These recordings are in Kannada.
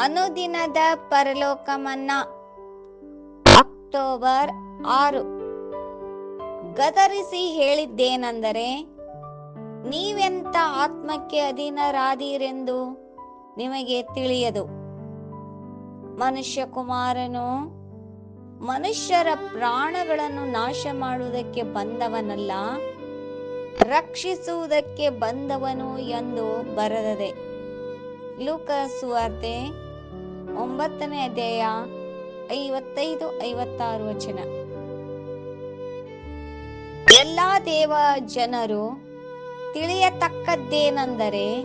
ಅನುದಿನದ ಪರಲೋಕಮನ್ನ. ಅಕ್ಟೋಬರ್ ಆರು. ಗದರಿಸಿ ಹೇಳಿದ್ದೇನೆಂದರೆ ನೀವೆಂತ ಆತ್ಮಕ್ಕೆ ಅಧೀನರಾದೀರೆಂದು ನಿಮಗೆ ತಿಳಿಯದು. ಮನುಷ್ಯ ಕುಮಾರನು ಮನುಷ್ಯರ ಪ್ರಾಣಗಳನ್ನು ನಾಶ ಮಾಡುವುದಕ್ಕೆ ಬಂದವನಲ್ಲ, ರಕ್ಷಿಸುವುದಕ್ಕೆ ಬಂದವನು ಎಂದು ಬರೆದದೆ. ಲೂಕ ಸುವಾರ್ತೆ ಒಂಬತ್ತನೇ ಅಧ್ಯಾಯ ಐವತ್ತೈದು, ಐವತ್ತಾರು ವಚನ. ಎಲ್ಲ ದೇವ ಜನರು ತಿಳಿಯತಕ್ಕದ್ದೇನೆಂದರೆ,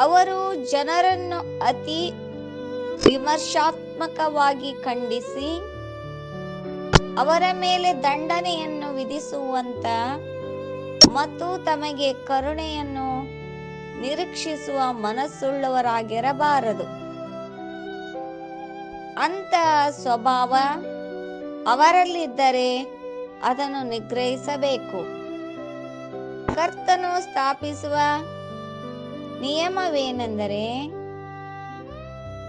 ಅವರು ಜನರನ್ನು ಅತಿ ವಿಮರ್ಶಾತ್ಮಕವಾಗಿ ಖಂಡಿಸಿ, ಅವರ ಮೇಲೆ ದಂಡನೆಯನ್ನು ವಿಧಿಸುವಂತ ಮತ್ತು ತಮಗೆ ಕರುಣೆಯನ್ನು ನಿರೀಕ್ಷಿಸುವ ಮನಸ್ಸುಳ್ಳವರಾಗಿರಬಾರದು. ಅಂತ ಸ್ವಭಾವ ಅವರಲ್ಲಿದ್ದರೆ ಅದನ್ನು ನಿಗ್ರಹಿಸಬೇಕು. ಕರ್ತನು ಸ್ಥಾಪಿಸುವ ನಿಯಮವೇನೆಂದರೆ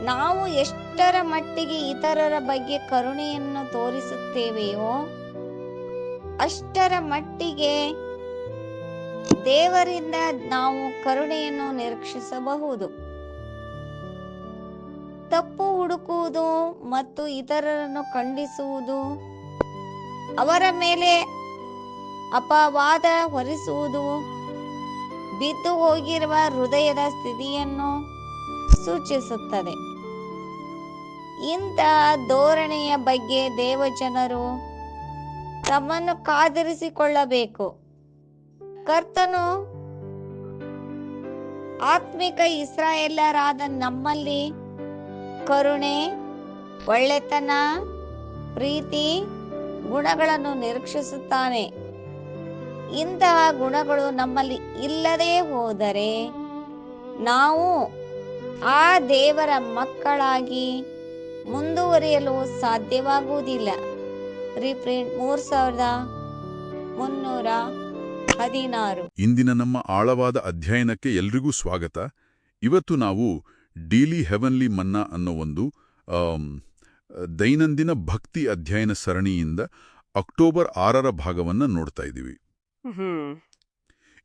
ನಾವು ಎಷ್ಟರ ಮಟ್ಟಿಗೆ ಇತರರ ಬಗ್ಗೆ ಕರುಣೆಯನ್ನು ತೋರಿಸುತ್ತೇವೆಯೋ ಅಷ್ಟರ ಮಟ್ಟಿಗೆ ದೇವರಿಂದ ನಾವು ಕರುಣೆಯನ್ನು ನಿರೀಕ್ಷಿಸಬಹುದು. ತಪ್ಪು ಹುಡುಕುವುದು ಮತ್ತು ಇತರರನ್ನು ಖಂಡಿಸುವುದು, ಅವರ ಮೇಲೆ ಅಪವಾದ ಹೊರಿಸುವುದು, ಬಿದ್ದು ಹೋಗಿರುವ ಹೃದಯದ ಸ್ಥಿತಿಯನ್ನು ಸೂಚಿಸುತ್ತದೆ. ಇಂತಹ ಧೋರಣೆಯ ಬಗ್ಗೆ ದೇವಜನರು ತಮ್ಮನ್ನು ಕಾದಿರಿಸಿಕೊಳ್ಳಬೇಕು. ಕರ್ತನು ಆತ್ಮಿಕ ಇಸ್ರಾಯೇಲರಾದ ನಮ್ಮಲ್ಲಿ ಕರುಣೆ, ಒಳ್ಳೆತನ, ಪ್ರೀತಿ ಗುಣಗಳನ್ನು ನಿರೀಕ್ಷಿಸುತ್ತಾನೆ. ಇಂತಹ ಗುಣಗಳು ನಮ್ಮಲ್ಲಿ ಇಲ್ಲದೆ ಹೋದರೆ ನಾವು ಆ ದೇವರ ಮಕ್ಕಳಾಗಿ ಮುಂದುವರಿಯಲು ಸಾಧ್ಯವಾಗುವುದಿಲ್ಲ. ರೀಪ್ರಿಂಟ್ ಮೂರ್ ಸಾವಿರದ ಮುನ್ನೂರ ಹದಿನಾರು. ಇಂದಿನ ನಮ್ಮ ಆಳವಾದ ಅಧ್ಯಯನಕ್ಕೆ ಎಲ್ರಿಗೂ ಸ್ವಾಗತ. ಇವತ್ತು ನಾವು ಡೀಲಿ ಹೆವನ್ಲಿ ಮನ್ನಾ ಅನ್ನೋ ಒಂದು ದೈನಂದಿನ ಭಕ್ತಿ ಅಧ್ಯಯನ ಸರಣಿಯಿಂದ ಅಕ್ಟೋಬರ್ ಆರರ ಭಾಗವನ್ನ ನೋಡ್ತಾ ಇದ್ದೀವಿ.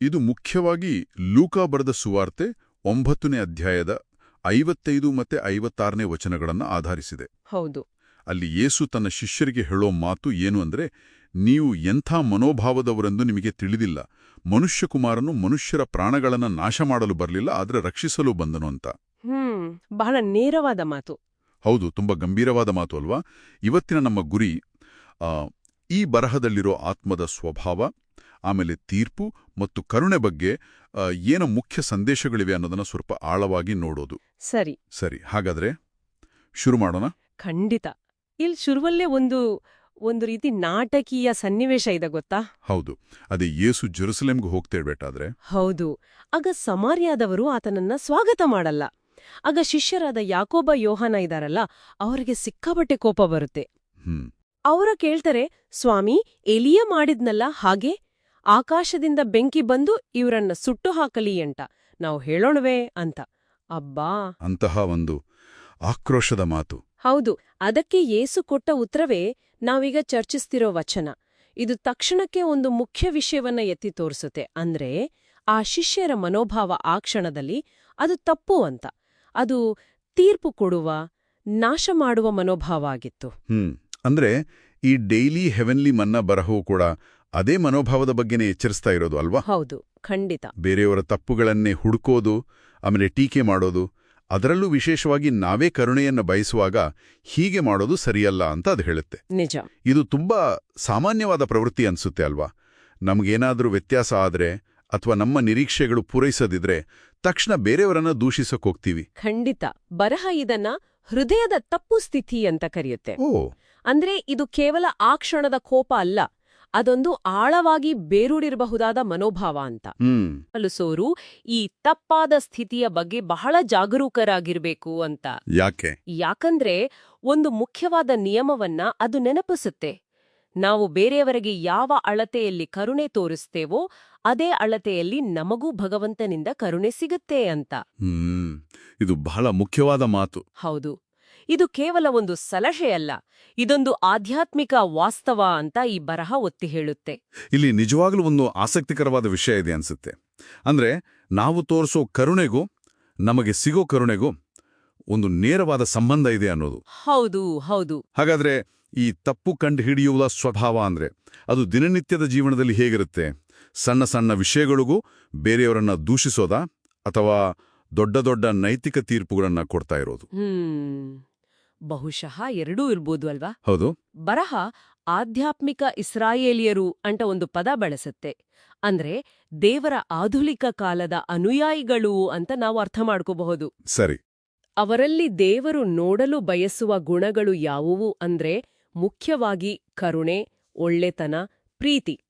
ಇದು ಮುಖ್ಯವಾಗಿ ಲೂಕಾ ಬರೆದ ಸುವಾರ್ತೆ ಒಂಬತ್ತನೇ ಅಧ್ಯಾಯದ ಐವತ್ತೈದು ಮತ್ತೆ ಐವತ್ತಾರನೇ ವಚನಗಳನ್ನು ಆಧರಿಸಿದೆ. ಹೌದು. ಅಲ್ಲಿ ಯೇಸು ತನ್ನ ಶಿಷ್ಯರಿಗೆ ಹೇಳೋ ಮಾತು ಏನು ಅಂದ್ರೆ ನೀವು ಎಂಥ ಮನೋಭಾವದವರೆಂದು ನಿಮಗೆ ತಿಳಿದಿಲ್ಲ. ಮನುಷ್ಯಕುಮಾರನು ಮನುಷ್ಯರ ಪ್ರಾಣಗಳನ್ನು ನಾಶ ಮಾಡಲು ಬರಲಿಲ್ಲ ಆದರೆ ರಕ್ಷಿಸಲು ಬಂದನು ಅಂತ. ಬಹಳ ನೇರವಾದ ಮಾತು. ಹೌದು ತುಂಬಾ ಗಂಭೀರವಾದ ಮಾತು ಅಲ್ವಾ? ಇವತ್ತಿನ ನಮ್ಮ ಗುರಿ ಈ ಬರಹದಲ್ಲಿರೋ ಆತ್ಮದ ಸ್ವಭಾವ ಆಮೇಲೆ ತೀರ್ಪು ಮತ್ತು ಕರುಣೆ ಬಗ್ಗೆ ಏನು ಮುಖ್ಯ ಸಂದೇಶಗಳಿವೆ ಅನ್ನೋದನ್ನ ಸ್ವಲ್ಪ ಆಳವಾಗಿ ನೋಡೋದು. ಸರಿ. ಸರಿ ಹಾಗಾದ್ರೆ ಶುರು ಮಾಡೋಣ? ಖಂಡಿತ. ಇಲ್ಲಿ ಶುರುವಲ್ಲೇ ಒಂದು ಒಂದು ರೀತಿ ನಾಟಕೀಯ ಸನ್ನಿವೇಶ ಇದೆ ಗೊತ್ತಾ? ಹೌದು. ಅದೇ ಯೇಸು ಜೆರುಸಲೇಮ್ಗೆ ಹೋಗ್ತಾ ಇರ್ಬೇಕಾದ್ರೆ ಹೌದು. ಆಗ ಸಮಾರ್ಯಾದವರು ಆತನನ್ನ ಸ್ವಾಗತ ಮಾಡಲ್ಲ. ಆಗ ಶಿಷ್ಯರಾದ ಯಾಕೋಬ ಯೋಹನ ಇದಾರಲ್ಲ ಅವರಿಗೆ ಸಿಕ್ಕಾಪಟ್ಟೆ ಕೋಪ ಬರುತ್ತೆ. ಹ್ಮ್. ಅವರ ಕೇಳ್ತಾರೆ ಸ್ವಾಮಿ ಎಲಿಯ ಮಾಡಿದ್ನಲ್ಲ ಹಾಗೆ? ಆಕಾಶದಿಂದ ಬೆಂಕಿ ಬಂದು ಇವರನ್ನ ಸುಟ್ಟು ಹಾಕಲಿ ಅಂತ. ನಾವು ಹೇಳೋಣವೇ ಅಂತ. ಅಬ್ಬಾ! ಅಂತಹ ಒಂದು ಆಕ್ರೋಶದ ಮಾತು. ಹೌದು ಅದಕ್ಕೆ ಏಸು ಕೊಟ್ಟ ಉತ್ತರವೇ ನಾವೀಗ ಚರ್ಚಿಸ್ತಿರೋ ವಚನ. ಇದು ತಕ್ಷಣಕ್ಕೆ ಒಂದು ಮುಖ್ಯ ವಿಷಯವನ್ನ ಎತ್ತಿ ತೋರಿಸುತ್ತೆ. ಅಂದ್ರೆ ಆ ಶಿಷ್ಯರ ಮನೋಭಾವ ಆ ಕ್ಷಣದಲ್ಲಿ ಅದು ತಪ್ಪು ಅಂತ. ಅದು ತೀರ್ಪು ಕೊಡುವ ನಾಶ ಮಾಡುವ ಮನೋಭಾವ ಆಗಿತ್ತು ಹ್ಮ್. ಅಂದ್ರೆ ಈ ಡೈಲಿ ಹೆವೆನ್ಲಿ ಮನ್ನಾ ಬರಹವು ಕೂಡ ಅದೇ ಮನೋಭಾವದ ಬಗ್ಗೆನೇ ಎಚ್ಚರಿಸ್ತಾ ಇರೋದು ಅಲ್ವಾ? ಹೌದು ಖಂಡಿತ. ಬೇರೆಯವರ ತಪ್ಪುಗಳನ್ನೇ ಹುಡುಕೋದು ಆಮೇಲೆ ಟೀಕೆ ಮಾಡೋದು ಅದರಲ್ಲೂ ವಿಶೇಷವಾಗಿ ನಾವೇ ಕರುಣೆಯನ್ನು ಬಯಸುವಾಗ ಹೀಗೆ ಮಾಡೋದು ಸರಿಯಲ್ಲ ಅಂತ ಅದು ಹೇಳುತ್ತೆ. ನಿಜ. ಇದು ತುಂಬಾ ಸಾಮಾನ್ಯವಾದ ಪ್ರವೃತ್ತಿ ಅನ್ಸುತ್ತೆ ಅಲ್ವಾ? ನಮಗೇನಾದರೂ ವ್ಯತ್ಯಾಸ ಆದರೆ ಅಥವಾ ನಮ್ಮ ನಿರೀಕ್ಷೆಗಳು ಪೂರೈಸದಿದ್ರೆ ತಕ್ಷಣ ಬೇರೆಯವರನ್ನ ದೂಷಿಸಕ್ ಹೋಗ್ತೀವಿ ಖಂಡಿತ. ಬರಹ ಇದನ್ನ ಹೃದಯದ ತಪ್ಪು ಸ್ಥಿತಿ ಅಂತ ಕರೆಯುತ್ತೆ. ಅಂದ್ರೆ ಇದು ಕೇವಲ ಆ ಕ್ಷಣದ ಕೋಪ ಅಲ್ಲ ಅದೊಂದು ಆಳವಾಗಿ ಬೇರೂಡಿರಬಹುದಾದ ಮನೋಭಾವ ಅಂತ. ಅಲುಸೋರು ಈ ತಪ್ಪಾದ ಸ್ಥಿತಿಯ ಬಗ್ಗೆ ಬಹಳ ಜಾಗರೂಕರಾಗಿರ್ಬೇಕು ಅಂತ. ಯಾಕೆ? ಯಾಕಂದ್ರೆ ಒಂದು ಮುಖ್ಯವಾದ ನಿಯಮವನ್ನ ಅದು ನೆನಪಿಸುತ್ತೆ. ನಾವು ಬೇರೆಯವರಿಗೆ ಯಾವ ಅಳತೆಯಲ್ಲಿ ಕರುಣೆ ತೋರಿಸ್ತೇವೋ ಅದೇ ಅಳತೆಯಲ್ಲಿ ನಮಗೂ ಭಗವಂತನಿಂದ ಕರುಣೆ ಸಿಗುತ್ತೆ ಅಂತ. ಇದು ಬಹಳ ಮುಖ್ಯವಾದ ಮಾತು. ಹೌದು. ಇದು ಕೇವಲ ಒಂದು ಸಲಹೆಯಲ್ಲ ಇದೊಂದು ಆಧ್ಯಾತ್ಮಿಕ ವಾಸ್ತವ ಅಂತ ಈ ಬರಹ ಒತ್ತಿ ಹೇಳುತ್ತೆ. ಇಲ್ಲಿ ನಿಜವಾಗ್ಲೂ ಒಂದು ಆಸಕ್ತಿಕರವಾದ ವಿಷಯ ಇದೆ ಅನ್ಸುತ್ತೆ. ಅಂದ್ರೆ ನಾವು ತೋರಿಸೋ ಕರುಣೆಗೂ ನಮಗೆ ಸಿಗೋ ಕರುಣೆಗೂ ಒಂದು ನೇರವಾದ ಸಂಬಂಧ ಇದೆ ಅನ್ನೋದು. ಹೌದು ಹೌದು. ಹಾಗಾದ್ರೆ ಈ ತಪ್ಪು ಕಂಡು ಹಿಡಿಯುವ ಸ್ವಭಾವ ಅಂದ್ರೆ ಅದು ದಿನನಿತ್ಯದ ಜೀವನದಲ್ಲಿ ಹೇಗಿರುತ್ತೆ? ಸಣ್ಣ ಸಣ್ಣ ವಿಷಯಗಳಿಗೂ ಬೇರೆಯವರನ್ನ ದೂಷಿಸೋದಾ ಅಥವಾ ದೊಡ್ಡ ದೊಡ್ಡ ನೈತಿಕ ತೀರ್ಪುಗಳನ್ನ ಕೊಡ್ತಾ ಇರೋದು? ಹ್ಮ್. ಬಹುಶಃ ಎರಡೂ ಇರ್ಬೋದು ಅಲ್ವಾ? ಹೌದು. ಬರಹ ಆಧ್ಯಾತ್ಮಿಕ ಇಸ್ರಾಯೇಲಿಯರು ಅಂತ ಒಂದು ಪದ ಬಳಸುತ್ತೆ. ಅಂದ್ರೆ ದೇವರ ಆಧುನಿಕ ಕಾಲದ ಅನುಯಾಯಿಗಳು ಅಂತ ನಾವು ಅರ್ಥ ಮಾಡ್ಕೋಬಹುದು. ಸರಿ. ಅವರಲ್ಲಿ ದೇವರು ನೋಡಲು ಬಯಸುವ ಗುಣಗಳು ಯಾವುವು ಅಂದ್ರೆ ಮುಖ್ಯವಾಗಿ ಕರುಣೆ ಒಳ್ಳೆತನ ಪ್ರೀತಿ.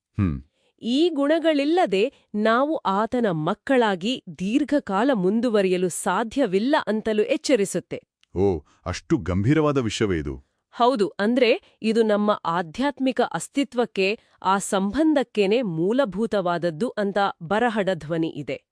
ಈ ಗುಣಗಳಿಲ್ಲದೆ ನಾವು ಆತನ ಮಕ್ಕಳಾಗಿ ದೀರ್ಘಕಾಲ ಮುಂದುವರಿಯಲು ಸಾಧ್ಯವಿಲ್ಲ ಅಂತಲೂ ಎಚ್ಚರಿಸುತ್ತೆ. ಓ ಅಷ್ಟು ಗಂಭೀರವಾದ ವಿಷಯವೇ ಇದು. ಹೌದು ಅಂದ್ರೆ ಇದು ನಮ್ಮ ಆಧ್ಯಾತ್ಮಿಕ ಅಸ್ತಿತ್ವಕ್ಕೆ ಆ ಸಂಬಂಧಕ್ಕೇನೆ ಮೂಲಭೂತವಾದದ್ದು ಅಂತ ಬರಹಡ ಧ್ವನಿ ಇದೆ.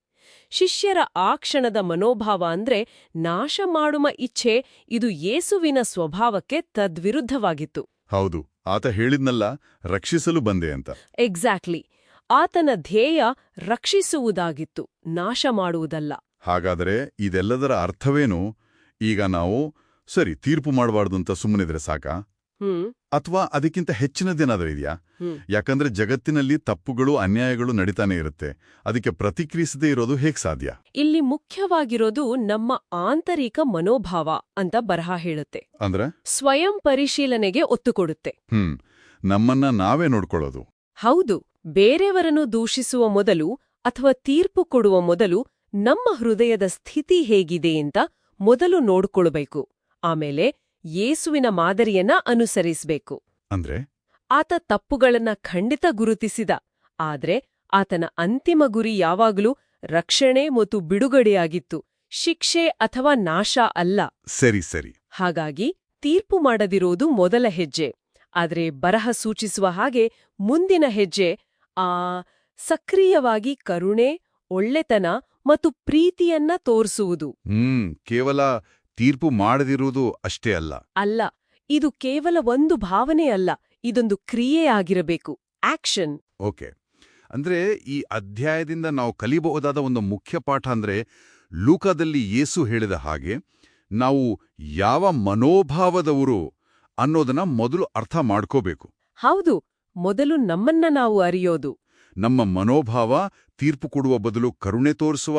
ಶಿಷ್ಯರ ಆ ಕ್ಷಣದ ಮನೋಭಾವ ಅಂದ್ರೆ ನಾಶ ಮಾಡುವ ಇಚ್ಛೆ ಇದು ಯೇಸುವಿನ ಸ್ವಭಾವಕ್ಕೆ ತದ್ವಿರುದ್ಧವಾಗಿತ್ತು. ಹೌದು ಆತ ಹೇಳಿದ್ನಲ್ಲ ರಕ್ಷಿಸಲು ಬಂದೆ ಅಂತ. ಎಕ್ಸಾಕ್ಟ್ಲಿ ಆತನ ಧ್ಯೇಯ ರಕ್ಷಿಸುವುದಾಗಿತ್ತು ನಾಶ ಮಾಡುವುದಲ್ಲ ಹಾಗಾದರೆ ಇದೆಲ್ಲದರ ಅರ್ಥವೇನು? ಈಗ ನಾವು ಸರಿ ತೀರ್ಪು ಮಾಡಬಾರ್ದು ಅಂತ ಸುಮ್ಮನಿದ್ರೆ ಸಾಕಾ? ಅಥವಾ ಅದಕ್ಕಿಂತ ಹೆಚ್ಚಿನದೇನಾದರೂ ಇದೆಯಾ. ಯಾಕಂದ್ರೆ ಜಗತ್ತಿನಲ್ಲಿ ತಪ್ಪುಗಳು ಅನ್ಯಾಯಗಳು ನಡೀತಾನೆ ಇರುತ್ತೆ. ಅದಕ್ಕೆ ಪ್ರತಿಕ್ರಿಯಿಸದೇ ಇರೋದು ಹೇಗ್ ಸಾಧ್ಯ? ಇಲ್ಲಿ ಮುಖ್ಯವಾಗಿರೋದು ನಮ್ಮ ಆಂತರಿಕ ಮನೋಭಾವ ಅಂತ ಬರಹ ಹೇಳುತ್ತೆ. ಅಂದ್ರೆ? ಸ್ವಯಂ ಪರಿಶೀಲನೆಗೆ ಒತ್ತು ಕೊಡುತ್ತೆ. ಹ್ಮ್. ನಮ್ಮನ್ನ ನಾವೇ ನೋಡ್ಕೊಳ್ಳೋದು. ಹೌದು. ಬೇರೆಯವರನ್ನು ದೂಷಿಸುವ ಮೊದಲು ಅಥವಾ ತೀರ್ಪು ಕೊಡುವ ಮೊದಲು ನಮ್ಮ ಹೃದಯದ ಸ್ಥಿತಿ ಹೇಗಿದೆ ಅಂತ ಮೊದಲು ನೋಡ್ಕೊಳ್ಬೇಕು. ಆಮೇಲೆ ಯೇಸುವಿನ ಮಾದರಿಯನ್ನ ಅನುಸರಿಸಬೇಕು. ಅಂದ್ರೆ? ಆತ ತಪ್ಪುಗಳನ್ನ ಖಂಡಿತ ಗುರುತಿಸಿದ. ಆದ್ರೆ ಆತನ ಅಂತಿಮ ಗುರಿ ಯಾವಾಗಲೂ ರಕ್ಷಣೆ ಮತ್ತು ಬಿಡುಗಡೆಯಾಗಿತ್ತು. ಶಿಕ್ಷೆ ಅಥವಾ ನಾಶ ಅಲ್ಲ. ಸರಿ ಸರಿ. ಹಾಗಾಗಿ ತೀರ್ಪು ಮಾಡದಿರೋದು ಮೊದಲ ಹೆಜ್ಜೆ. ಆದರೆ ಬರಹ ಸೂಚಿಸುವ ಹಾಗೆ ಮುಂದಿನ ಹೆಜ್ಜೆ ಆ ಸಕ್ರಿಯವಾಗಿ ಕರುಣೆ ಒಳ್ಳೆತನ ಮತ್ತು ಪ್ರೀತಿಯನ್ನ ತೋರಿಸುವುದು. ಹ್ಮ್ ಕೇವಲ ತೀರ್ಪು ಮಾಡದಿರುವುದು ಅಷ್ಟೇ ಅಲ್ಲ. ಅಲ್ಲ ಇದು ಕೇವಲ ಒಂದು ಭಾವನೆ ಅಲ್ಲ ಇದೊಂದು ಕ್ರಿಯೆ ಆಗಿರಬೇಕು ಆಕ್ಷನ್. ಓಕೆ. ಅಂದ್ರೆ ಈ ಅಧ್ಯಾಯದಿಂದ ನಾವು ಕಲಿಬಹುದಾದ ಒಂದು ಮುಖ್ಯ ಪಾಠ ಅಂದ್ರೆ ಲೂಕದಲ್ಲಿ ಏಸು ಹೇಳಿದ ಹಾಗೆ ನಾವು ಯಾವ ಮನೋಭಾವದವರು ಅನ್ನೋದನ್ನ ಮೊದಲು ಅರ್ಥ ಮಾಡ್ಕೋಬೇಕು. ಹೌದು ಮೊದಲು ನಮ್ಮನ್ನ ನಾವು ಅರಿಯೋದು. ನಮ್ಮ ಮನೋಭಾವ ತೀರ್ಪು ಕೊಡುವ ಬದಲು ಕರುಣೆ ತೋರಿಸುವ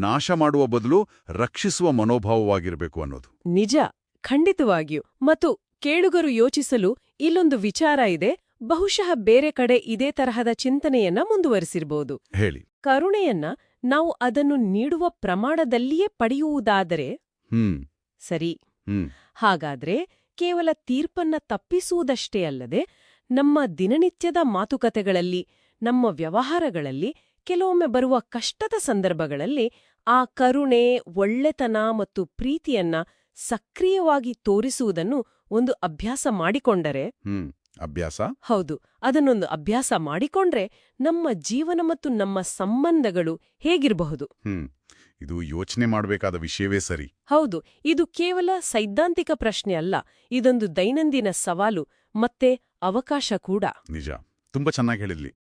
ನಾಶ ಮಾಡುವ ಬದಲು ರಕ್ಷಿಸುವ ಮನೋಭಾವವಾಗಿರಬೇಕು ಅನ್ನೋದು. ನಿಜ ಖಂಡಿತವಾಗಿಯೂ. ಮತ್ತು ಕೇಳುಗರು ಯೋಚಿಸಲು ಇಲ್ಲೊಂದು ವಿಚಾರ ಇದೆ ಬಹುಶಃ ಬೇರೆ ಕಡೆ ಇದೇ ತರಹದ ಚಿಂತನೆಯನ್ನ ಮುಂದುವರಿಸಿರಬಹುದು ಹೇಳಿ. ಕರುಣೆಯನ್ನ ನಾವು ಅದನ್ನು ನೀಡುವ ಪ್ರಮಾಣದಲ್ಲಿಯೇ ಪಡೆಯುವುದಾದರೆ ಹ್ಮ್. ಸರಿ. ಹ್ಮ್. ಹಾಗಾದ್ರೆ ಕೇವಲ ತೀರ್ಪನ್ನ ತಪ್ಪಿಸುವುದಷ್ಟೇ ಅಲ್ಲದೆ ನಮ್ಮ ದಿನನಿತ್ಯದ ಮಾತುಕತೆಗಳಲ್ಲಿ ನಮ್ಮ ವ್ಯವಹಾರಗಳಲ್ಲಿ ಕೆಲವೊಮ್ಮೆ ಬರುವ ಕಷ್ಟದ ಸಂದರ್ಭಗಳಲ್ಲಿ ಆ ಕರುಣೆ ಒಳ್ಳೆತನ ಮತ್ತು ಪ್ರೀತಿಯನ್ನ ಸಕ್ರಿಯವಾಗಿ ತೋರಿಸುವುದನ್ನು ಒಂದು ಅಭ್ಯಾಸ ಮಾಡಿಕೊಂಡರೆ ಹ್ಮ್ ಅಭ್ಯಾಸ? ಹೌದು ಅದನ್ನೊಂದು ಅಭ್ಯಾಸ ಮಾಡಿಕೊಂಡ್ರೆ ನಮ್ಮ ಜೀವನ ಮತ್ತು ನಮ್ಮ ಸಂಬಂಧಗಳು ಹೇಗಿರಬಹುದು? ಇದು ಯೋಚನೆ ಮಾಡಬೇಕಾದ ವಿಷಯವೇ ಸರಿ. ಹೌದು ಇದು ಕೇವಲ ಸೈದ್ಧಾಂತಿಕ ಪ್ರಶ್ನೆ ಅಲ್ಲ ಇದೊಂದು ದೈನಂದಿನ ಸವಾಲು ಮತ್ತೆ ಅವಕಾಶ ಕೂಡ. ನಿಜ. ತುಂಬಾ ಚೆನ್ನಾಗಿ ಹೇಳಿದ್ಲಿ.